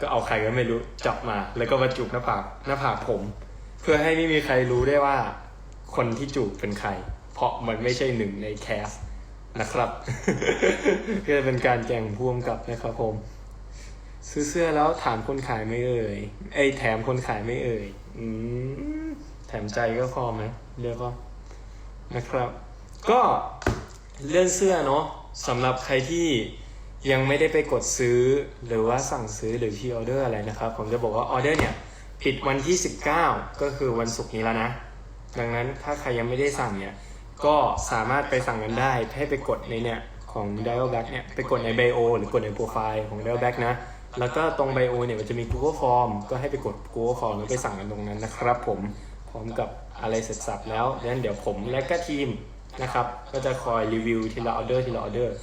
ก็เอาใครก็ไม่รู้จับมา แล้วก็มาจูบหน้าผากหน้าผากผม เพื่อให้ไม่มีใครรู้ได้ว่า คนที่จูบเป็นใคร เพราะมันไม่ใช่หนึ่งในแคสนะครับก็จะเป็นการแกล้งพ่วงกับนะครับผม ซื้อเสื้อแล้วถามคนขายไม่เอ่ยไอแถมคนขายไม่เอ่ยอืมแถมใจก็พอไหมเรียกว่านะครับ ก็เรื่องเสื้อเนาะสำหรับใครที่ ยังไม่ได้ไปกดซื้อหรือว่าสั่งซื้อหรือที่ออเดอร์อะไรนะครับ ผมจะบอกว่าออเดอร์เนี่ยปิดวันที่ 19 ก็คือวันศุกร์นี้แล้วนะ ดังนั้นถ้าใครยังไม่ได้สั่งเนี่ย ก็สามารถไปสั่งกันได้ ให้ไปกดในเนี่ยของ Dial Back เนี่ย ไปกดในไบโอหรือกดในโปรไฟล์ของ Dial Back นะ แล้วก็ตรงไบโอเนี่ยมันจะมี Google Form ก็ให้ไปกด Google Form แล้วไปสั่งกันตรงนั้นนะครับผม พร้อมกับอะไรเสร็จสับแล้วดังนั้นเดี๋ยวผมและก็ทีมนะครับ ก็จะคอยรีวิวทีละออเดอร์ทีละออเดอร์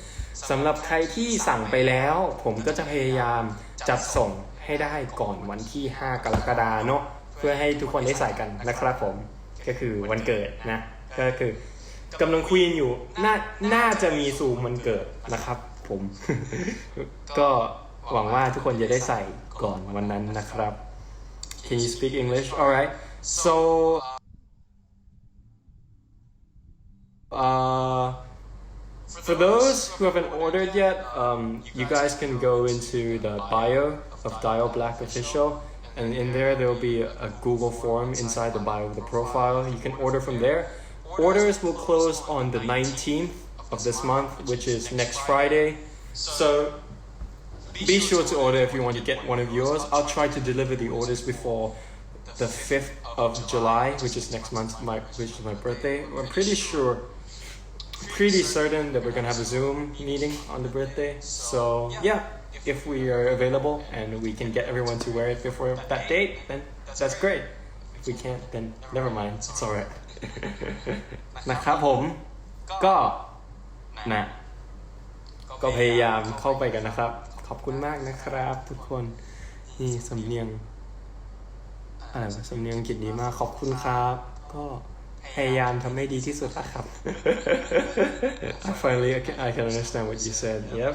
สำหรับใครที่สั่งไปแล้ว ผมก็จะพยายามจัดส่งให้ได้ก่อนวันที่ 5 กรกฎาเนาะเพื่อให้ทุกคนได้ใส่กันนะครับผมก็คือวันเกิดนะ ก็คือกำลังคุยอยู่น่าน่าจะมีซูมวันเกิดนะครับ ผม ก็หวังว่าทุกคนจะได้ใส่ก่อนวันนั้นนะครับ Can you speak English? Alright. So, uh, for those who haven't ordered yet, um, you guys can go into the bio of Dial Black Official, and in there there will be a Google form inside the bio of the profile. You can order from there. Orders will close on the 19th of this month, which is next Friday. So be sure to order if you want to get one of yours. I'll try to deliver the orders before the 5th of July, which is next month, my, which is my birthday. I'm pretty sure, pretty certain that we're gonna have a Zoom meeting on the birthday. So yeah, if we are available and we can get everyone to wear it before that date, then that's great. If we can't, then never mind. It's alright. นะครับผม ก็นะก็พยายามเข้าไปกันนะครับ ขอบคุณมากนะครับ ทุกคนนี่สำเนียงอะไรสำเนียงอังกฤษดีมากขอบคุณครับ ก็ พยายามทำให้ดีที่สุดนะครับ I finally I can, I can understand what you said yep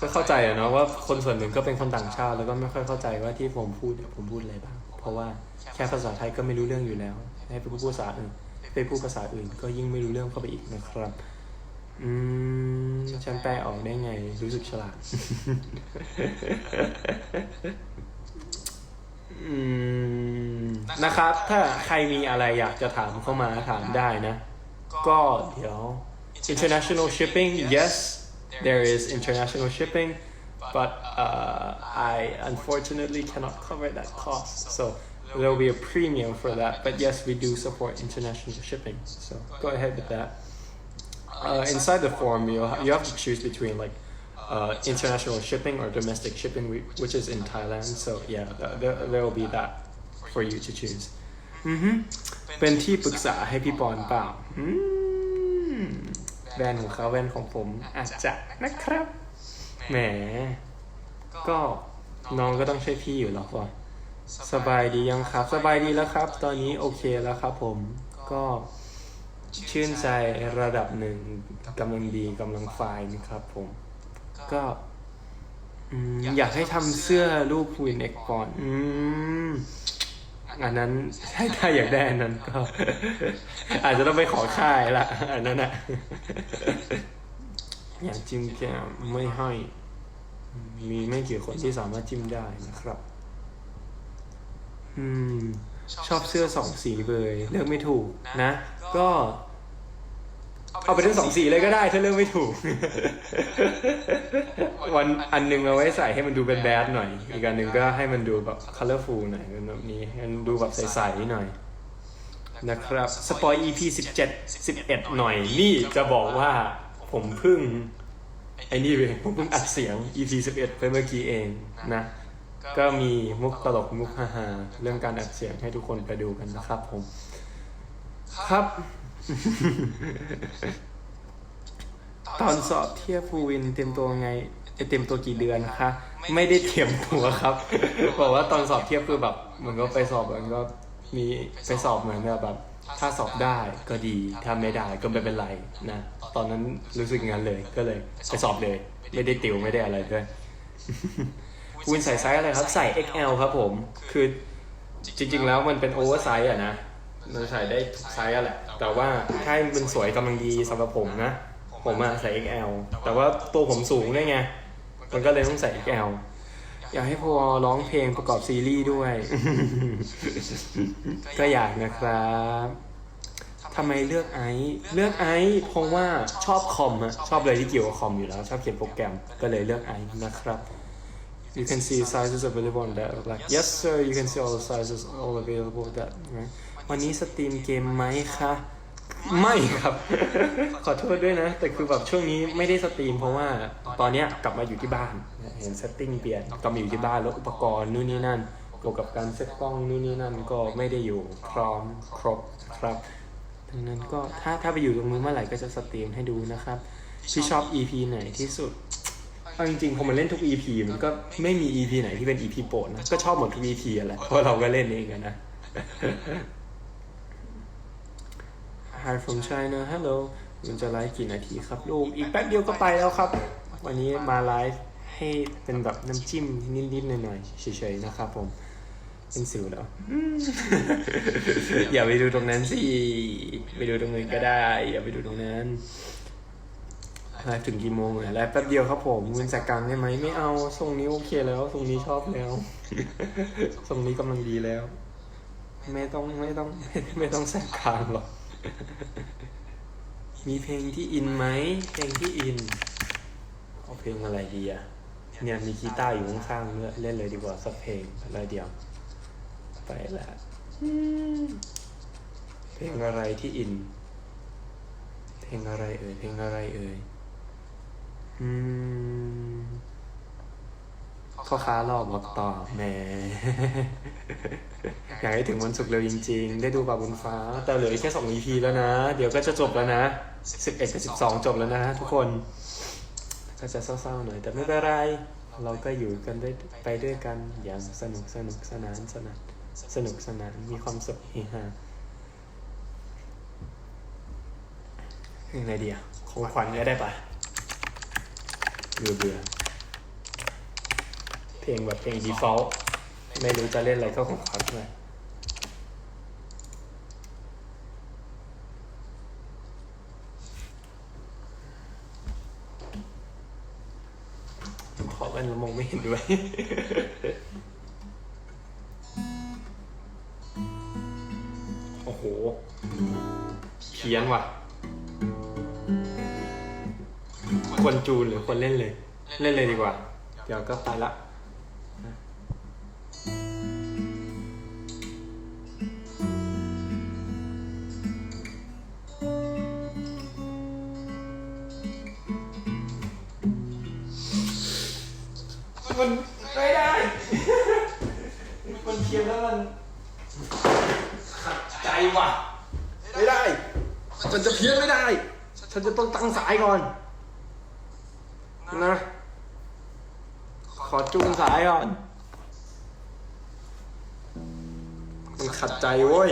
ก็เข้าใจอะเนาะว่าคนส่วนหนึ่งก็เป็นคนต่างชาติ แล้วก็ไม่ค่อยเข้าใจว่าที่ผมพูดเนี่ยผมพูดอะไรบ้าง เพราะว่าแค่ภาษาไทยก็ไม่รู้เรื่องอยู่แล้ว ให้ไปพูดภาษาอื่นไปพูดภาษาอื่น ก็ยิ่งไม่รู้เรื่องเข้าไปอีกนะครับอืมฉันแปลออกได้ไง รู้สึกฉลาดอืม นะครับ ถ้าใครมีอะไรอยากจะถามเข้ามาถามได้นะ ก็เดี๋ยว international shipping yes there is international shipping but uh, I unfortunately cannot cover that cost so there will be a premium for that but yes we do support international shipping so go ahead with that uh, inside the form you you have to choose between like uh, international shipping or domestic shipping we- which is in Thailand so yeah th- there, there will be that for you to choose อือฮึเป็นที่ปรึกษาให้พี่ปอนเปล่าอืมแบรนด์ของเขาแบรนด์ของผมอาจจะนะครับ แหม ก็น้องก็ต้องใช่พี่อยู่แล้วก่อนสบายดียังครับ สบายดีแล้วครับ ตอนนี้โอเคแล้วครับผม ก็ชื่นใจระดับหนึ่งกำลังดีกำลังไฟล์นะครับผม ก็อืมอยากให้ทำเสื้อรูปพูนเอกก่อน อืม อันนั้นถ้าถ้าอยากได้อันนั้นก็ อาจจะต้องไปขอค่ายละอันนั้นอะอยากจิ้มแก้มไม่ให้มีไม่กี่คนที่สามารถจิ้มได้นะครับ อืม ชอบเสื้อสองสีเลยเลือกไม่ถูกนะ ก็ เอาไปทั้งสองสีเลยก็ได้ถ้าเลือกไม่ถูก วันอันหนึงเอาไว้ใส่ให้มันดูเป็นแบดหน่อย อีกอันหนึ่งก็ให้มันดูแบบ colorful หน่อยเป็นแบบนี้ให้มันดูแบบใสๆหน่อย นะครับสปอย EP 17 11 หน่อย นี่จะบอกว่าผมเพิ่งไอ้นี่เองผมเพิ่งอัดเสียง EP 11ไปเมื่อกี้เองนะ ก็มีมุกตลกมุกฮาๆเรื่องการอัดเสียงให้ทุกคนไปดูกันนะครับผม ครับ ตอนสอบเทียบฟูวินเตรียมตัวไงเตรียมตัวกี่เดือนคะ ไม่ได้เตรียมตัวครับ บอกว่าตอนสอบเทียบคือแบบเหมันก็ไปสอบมันก็มีไปสอบเหมือนแบบ ถ้าสอบได้ก็ดีถ้าไม่ได้ก็ไม่เป็นไรนะ ตอนนั้นรู้สึกงั้นเลยก็เลยไปสอบเลย ไม่ได้ติวไม่ได้อะไรด้วยคุณใส่ไซส์อะไรครับ ใส่ XL ครับผม คือจริง ๆ แล้วมันเป็นโอเวอร์ไซส์อะนะ มันใส่ได้ทุกไซส์อะแหละ แต่ว่าถ้าให้มันสวยกำลังดีสำหรับผมนะ ผมอะใส่ XL แต่ว่าตัวผมสูงด้วยไง มันก็เลยต้องใส่ XL อยากให้พอร้องเพลงประกอบซีรีส์ด้วย ก็อยากนะครับทำไมเลือกไอซ์เลือกไอซ์เพราะว่าชอบคอมอะชอบอะไรที่เกี่ยวกับคอมอยู่แล้ว ชอบเขียนโปรแกรมก็เลยเลือกไอซ์นะครับ You can see sizes available on that like yes sir you can see all the sizes all available that right วันนี้สตรีมเกมไหมคะ ไม่ครับ ขอโทษด้วยนะ แต่คือแบบช่วงนี้ไม่ได้สตรีมเพราะว่าตอนเนี้ยกลับมาอยู่ที่บ้าน เห็นเซตติ้งเปลี่ยนกลับมาอยู่ที่บ้านแล้วอุปกรณ์นู่นนี่นั่นบวกกับการเซตกล้องนู่นนี่นั่นก็ไม่ได้อยู่พร้อมครบครับดังนั้นก็ถ้าถ้าไปอยู่ตรงนู้นเมื่อไหร่ก็จะสตรีมให้ดูนะครับพี่ชอบ EP ไหนที่สุดเอาจริงๆพอมันเล่นทุก EP มันก็ไม่มี EP ไหนที่เป็น EP โปรดนะ ก็ชอบหมดทุก EP อะแหละเพราะเราก็เล่นเองนะ Hi from China Hello มันจะไลฟ์กี่นาทีครับลูก อีกแป๊บเดียวก็ไปแล้วครับ วันนี้มาไลฟ์ให้เป็นแบบน้ำจิ้มนิดๆหน่อยๆเฉยๆนะครับผม เป็นสิวแล้วอืมอย่าไปดูตรงนั้นสิ ไปดูตรงนั้นก็ได้ อย่าไปดูตรงนั้นไลฟ์ถึงกี่โมงอะไลฟ์แป๊บเดียวครับผมเงินแสกกลางได้ไหมไม่เอาทรงนี้โอเคแล้วทรงนี้ชอบแล้วทรงนี้กำลังดีแล้ว ไม่ต้องไม่ต้องไม่ต้องแสกกลางหรอก มีเพลงที่อินไหม เพลงที่อิน เอาเพลงอะไรดีอะเนี่ยมีกีตาร์อยู่ข้างๆด้วยเล่นเลยดีกว่าสักเพลงอะไรเดียว ไปละเพลงอะไรที่อิน เพลงอะไรเอ่ย เพลงอะไรเอ่ย อืม พ่อค้ารอบอกต่อแหมอยากให้ถึงวันศุกร์เร็วจริง ๆ ได้ดูป่าบนฟ้า แต่เหลือแค่สอง EP แล้วนะ เดี๋ยวก็จะจบแล้วนะสิบเอ็ดกับสิบสองจบแล้วนะทุกคน ก็จะเศร้าๆหน่อย แต่ไม่เป็นไร เราก็อยู่กันได้ไปด้วยกันอย่างสนุกสนุกสนานสนานสนุกสนานมีความสุขเฮฮาเพลงไรดีอะของขวัญก็ได้ปะเบื่อเบื่อ เพลงแบบเพลง default ไม่รู้จะเล่นอะไรก็ของขวัญเลยขอกันมองไม่เห็นด้วยโอ้โหเขียนว่ะ ควรจูนหรือควรเล่นเลย เล่นเลยดีกว่า เดี๋ยวก็ไปละ มันไม่ได้ มันเขียนแล้วมันขัดใจว่ะ ไม่ได้ ฉันจะเพี้ยนไม่ได้ ฉันจะต้องตั้งสายก่อน นะ ขอจูนสายก่อน มันขัดใจเว้ย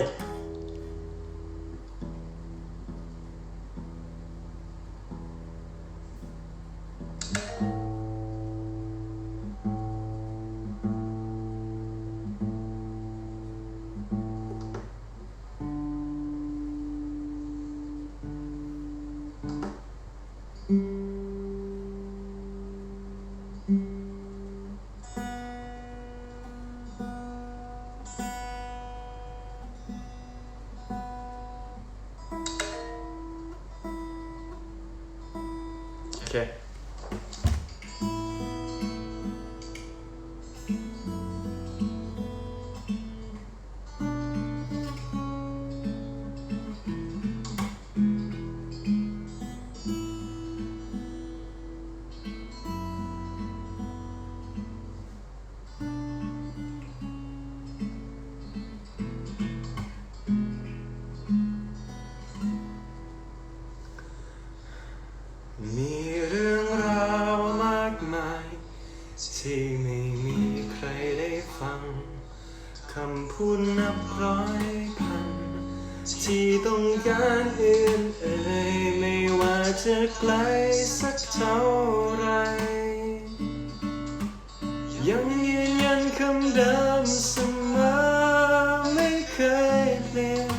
โไกลสักเท่าไร ยังยืนยันคำเดิมเสมอไม่เคยเปลี่ยน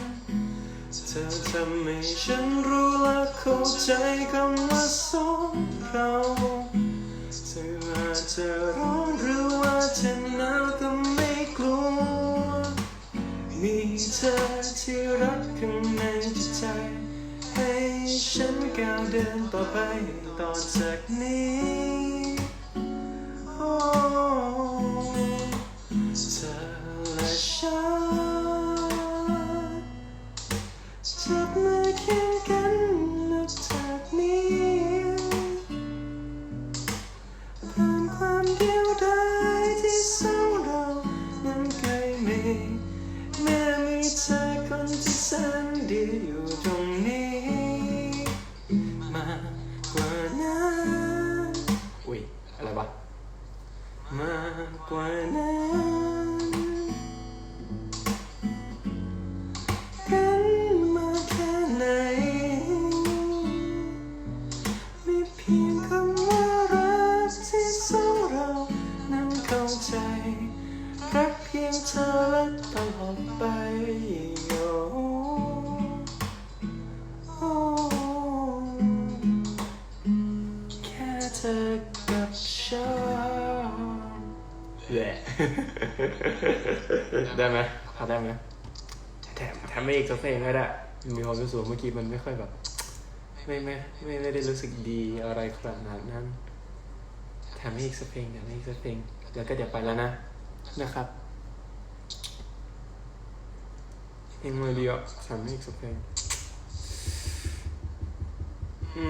เธอทำให้ฉันรู้และเข้าใจคำว่าสองเราเธออาจจะร้อนหรือว่าจะหนาวก็ไม่กลัว มีเธอ ฉันก้าวเดินต่อไปต่อจากนี้โอ้เธอและฉันจับมือเคียงกันนับจากนี้ผ่านความเดียวดายที่สองเรานั้นเคยมีแม้มีเธอคนที่แสนดีอยู่ตรงนี้ากกว่านั้นกันมาแค่ไหน มีเพียงคำว่ารักที่สองเรานั้นเข้าใจ รักเพียงเธอและตลอดไปโอ้โแหละได้ไหมพอได้ไหมแถมแถมไม่อีกสักเพลงก็ได้ มีความรู้สึกเมื่อกี้มันไม่ค่อยแบบ ไม่ไม่ไม่ไม่ได้รู้สึกดีอะไรขนาดนั้นแถมไม่อีกสักเพลงแถมไม่อีกสักเพลงแล้วก็เดี๋ยวไปแล้วนะนะครับเพลงมาดีอะแถมไม่อีกสักเพลงอื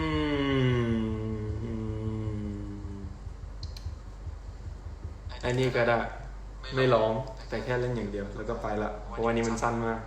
ม อันนี้ก็ได้ไม่ร้องแต่แค่เล่นอย่างเดียว แล้วก็ไปละเพราะวันนี้มันสั้นมาก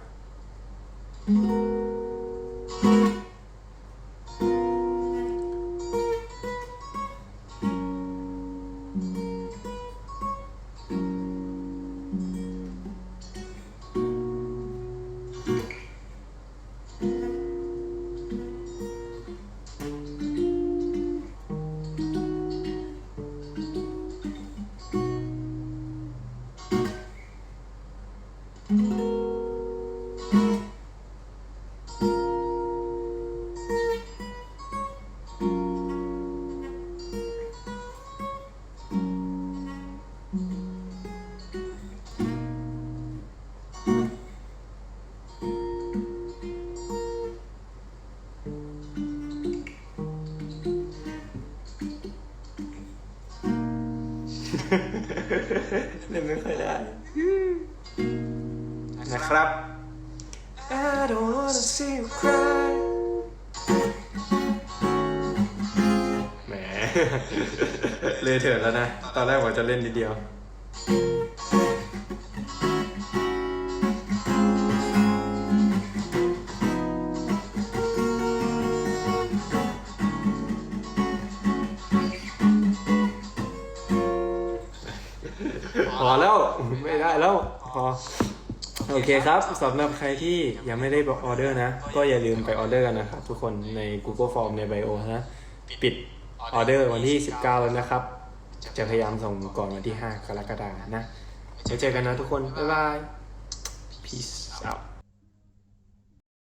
เล่นไม่ค่อยได้ นะครับ I don't wanna see you cry แหม เลยเถิดแล้วนะ ตอนแรกว่าจะเล่นนิดเดียว พอแล้ว ไม่ได้แล้ว พอ โอเคครับสำหรับใครที่ยังไม่ได้บอกออเดอร์นะ ก็อย่าลืมไปออเดอร์กันนะครับทุกคนใน Google Form ใน Bio นะปิดออเดอร์วันที่ 19 แล้วนะครับ จะพยายามส่งก่อนวันที่ 5 กรกฎาคมนะไว้เจอกันนะทุกคน บ๊ายบาย peace out